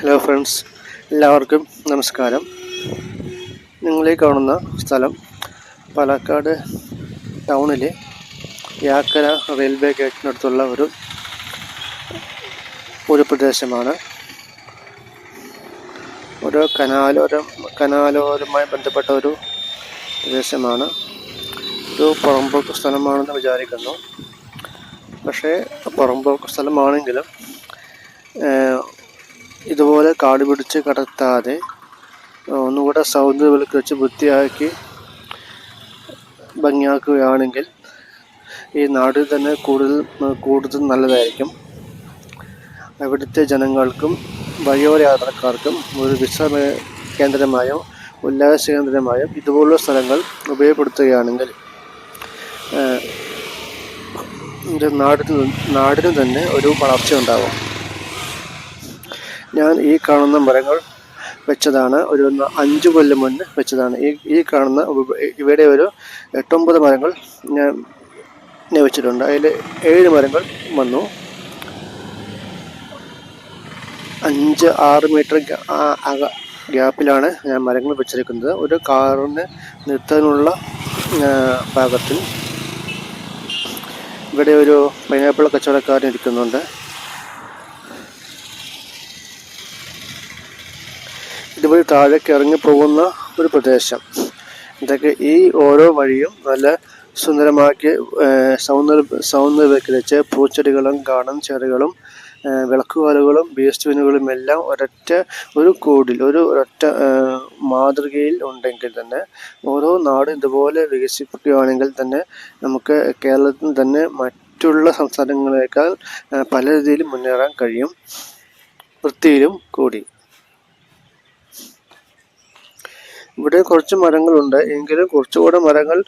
Hello friends എല്ലാവർക്കും നമസ്കാരം. നിങ്ങളെ കാണുന്ന സ്ഥലം പാലക്കാട് ടൗണിലെ യാക്കര റെയിൽവേ ഗേറ്റിനടുത്തുള്ള ഒരു ഒരു പ്രദേശമാണ്. ഒരു കനാലോരം കനാലോരമായി ബന്ധപ്പെട്ട ഒരു പ്രദേശമാണ്. ഒരു പുറമ്പോക്ക് സ്ഥലമാണെന്ന് വിചാരിക്കുന്നു. പക്ഷേ പുറമ്പോക്ക് സ്ഥലമാണെങ്കിലും ഇതുപോലെ കാട് പിടിച്ച് കടത്താതെ ഒന്നുകൂടെ സൗന്ദര്യ വിളക്ക് വെച്ച് വൃത്തിയാക്കി ഭംഗിയാക്കുകയാണെങ്കിൽ ഈ നാട് തന്നെ കൂടുതൽ കൂടുതൽ നല്ലതായിരിക്കും. അവിടുത്തെ ജനങ്ങൾക്കും വഴിയോര യാത്രക്കാർക്കും ഒരു വിശ്രമ കേന്ദ്രമായോ ഉല്ലാസ കേന്ദ്രമായോ ഇതുപോലുള്ള സ്ഥലങ്ങൾ ഉപയോഗപ്പെടുത്തുകയാണെങ്കിൽ നാടിന് നാടിന് തന്നെ ഒരു വളർച്ച ഉണ്ടാകും ഞാൻ ഈ കാണുന്ന മരങ്ങൾ വെച്ചതാണ്. ഒരു അഞ്ച് കൊല്ലം മുന്നേ വെച്ചതാണ്. ഈ ഈ കാണുന്ന ഇവിടെ ഒരു എട്ടൊമ്പത് മരങ്ങൾ ഞാൻ ഞാൻ വെച്ചിട്ടുണ്ട്. അതിൽ ഏഴ് മരങ്ങൾ വന്നു. അഞ്ച് ആറ് മീറ്റർ ഗ്യാപ്പിലാണ് ഞാൻ മരങ്ങൾ വെച്ചിരിക്കുന്നത്. ഒരു കാറിന് നിർത്താനുള്ള ഭാഗത്തിൽ ഇവിടെ ഒരു പൈനാപ്പിൾ കച്ചവടക്കാരൻ ഇരിക്കുന്നുണ്ട്. ഇതുവഴി താഴേക്ക് ഇറങ്ങി പോകുന്ന ഒരു പ്രദേശം. ഇതൊക്കെ ഈ ഓരോ വഴിയും നല്ല സുന്ദരമാക്കി സൗന്ദര്യ സൗന്ദര്യവൽക്കരിച്ച് പൂച്ചെടികളും ഗാർഡൻ ചെടികളും വിളക്കുകാലുകളും വേസ്റ്റ് എല്ലാം ഒരൊറ്റ ഒരു കോഡിൽ ഒരു ഒരൊറ്റ മാതൃകയിൽ ഉണ്ടെങ്കിൽ തന്നെ ഓരോ നാടും ഇതുപോലെ വികസിപ്പിക്കുകയാണെങ്കിൽ തന്നെ നമുക്ക് കേരളത്തിൽ തന്നെ മറ്റുള്ള സംസ്ഥാനങ്ങളേക്കാൾ പല രീതിയിലും മുന്നേറാൻ കഴിയും വൃത്തിയിലും കൂടി. ഇവിടെ കുറച്ച് മരങ്ങളുണ്ട്. എങ്കിലും കുറച്ചുകൂടെ മരങ്ങൾ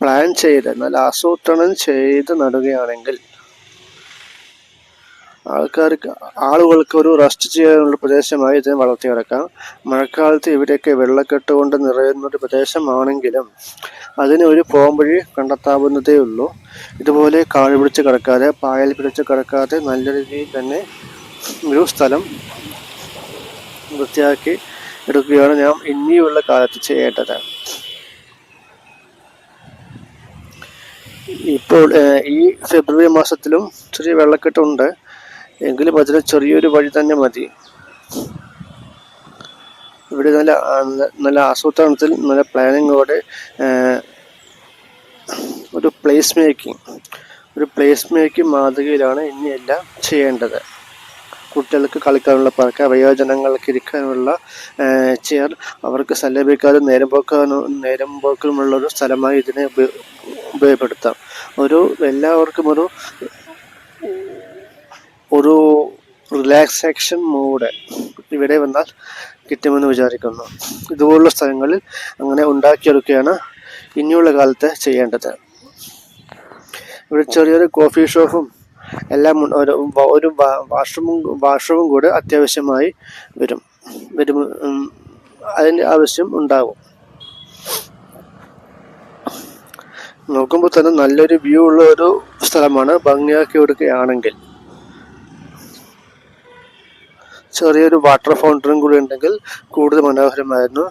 പ്ലാൻ ചെയ്ത് നല്ല ആസൂത്രണം ചെയ്ത് നടുകയാണെങ്കിൽ ആൾക്കാർക്ക് ആളുകൾക്ക് ഒരു റെസ്റ്റ് ചെയ്യാനുള്ള പ്രദേശമായി ഇതിനെ വളർത്തിയെടുക്കാം മഴക്കാലത്ത് ഇവിടെയൊക്കെ വെള്ളക്കെട്ട് കൊണ്ട് നിറയുന്ന ഒരു പ്രദേശമാണെങ്കിലും അതിന് ഒരു പോംവഴി കണ്ടെത്താവുന്നതേ ഉള്ളൂ. ഇതുപോലെ കാട് പിടിച്ച് കിടക്കാതെ പായൽ പിടിച്ച് കിടക്കാതെ നല്ല രീതിയിൽ തന്നെ ഒരു സ്ഥലം വൃത്തിയാക്കി എടുക്കുകയാണ് ഞാൻ ഇനിയുള്ള കാലത്ത് ചെയ്യേണ്ടത് ഇപ്പോൾ ഈ ഫെബ്രുവരി മാസത്തിലും ചെറിയ വെള്ളക്കെട്ടുണ്ട്. എങ്കിലും അതിന് ചെറിയൊരു വഴി തന്നെ മതി. ഇവിടെ നല്ല നല്ല ആസൂത്രണത്തിൽ നല്ല പ്ലാനിങ്ങോടെ ഒരു പ്ലേസ് മേക്കിംഗ് ഒരു പ്ലേസ് മേക്കിംഗ് മാതൃകയിലാണ് ഇനിയെല്ലാം ചെയ്യേണ്ടത്. കുട്ടികൾക്ക് കളിക്കാനുള്ള പാർക്ക് വയോജനങ്ങൾക്ക് ഇരിക്കാനുള്ള ചെയർ അവർക്ക് സല്ലപിക്കാനും നേരം പോക്കാനും നേരം പോക്കുമുള്ള ഒരു സ്ഥലമായി ഇതിനെ ഉപയോഗപ്പെടുത്താം. ഒരു എല്ലാവർക്കും ഒരു ഒരു റിലാക്സേഷൻ മൂഡ് ഇവിടെ വന്നാൽ കിട്ടുമെന്ന് വിചാരിക്കുന്നു. ഇതുപോലുള്ള സ്ഥലങ്ങളിൽ അങ്ങനെ ഉണ്ടാക്കിയെടുക്കുകയാണ് ഇനിയുള്ള കാലത്ത് ചെയ്യേണ്ടത്. ഇവിടെ ചെറിയൊരു കോഫി ഷോപ്പും എല്ലാം ഒരു ഒരു വാഷ്റൂമും വാഷ്റൂമും കൂടെ അത്യാവശ്യമായി വരും. വരും അതിന്റെ ആവശ്യം ഉണ്ടാകും നോക്കുമ്പോൾ തന്നെ നല്ലൊരു വ്യൂ ഉള്ള ഒരു സ്ഥലമാണ് ഭംഗിയാക്കി എടുക്കുകയാണെങ്കിൽ. ചെറിയൊരു വാട്ടർ ഫൗണ്ടറും കൂടി ഉണ്ടെങ്കിൽ കൂടുതൽ മനോഹരമായിരുന്നു.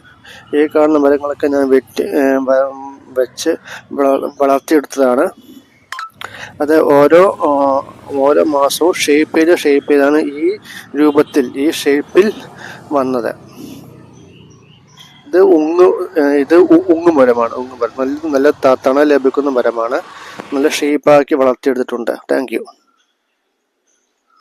ഈ കാണുന്ന മരങ്ങളൊക്കെ ഞാൻ വെട്ടി വെച്ച് വളർത്തിയെടുത്തതാണ്. അത് ഓരോ ഓരോ മാസവും ഷേപ്പ് ചെയ്ത് ഷേപ്പ് ചെയ്താണ് ഈ രൂപത്തിൽ ഈ ഷേപ്പിൽ വന്നത്. ഇത് ഉങ്ങ് ഇത് ഉങ്ങ് മരമാണ് ഉങ്ങ് മരം. നല്ല തണൽ ലഭിക്കുന്ന മരമാണ്. നല്ല ഷേപ്പാക്കി വളർത്തിയെടുത്തിട്ടുണ്ട്. Thank you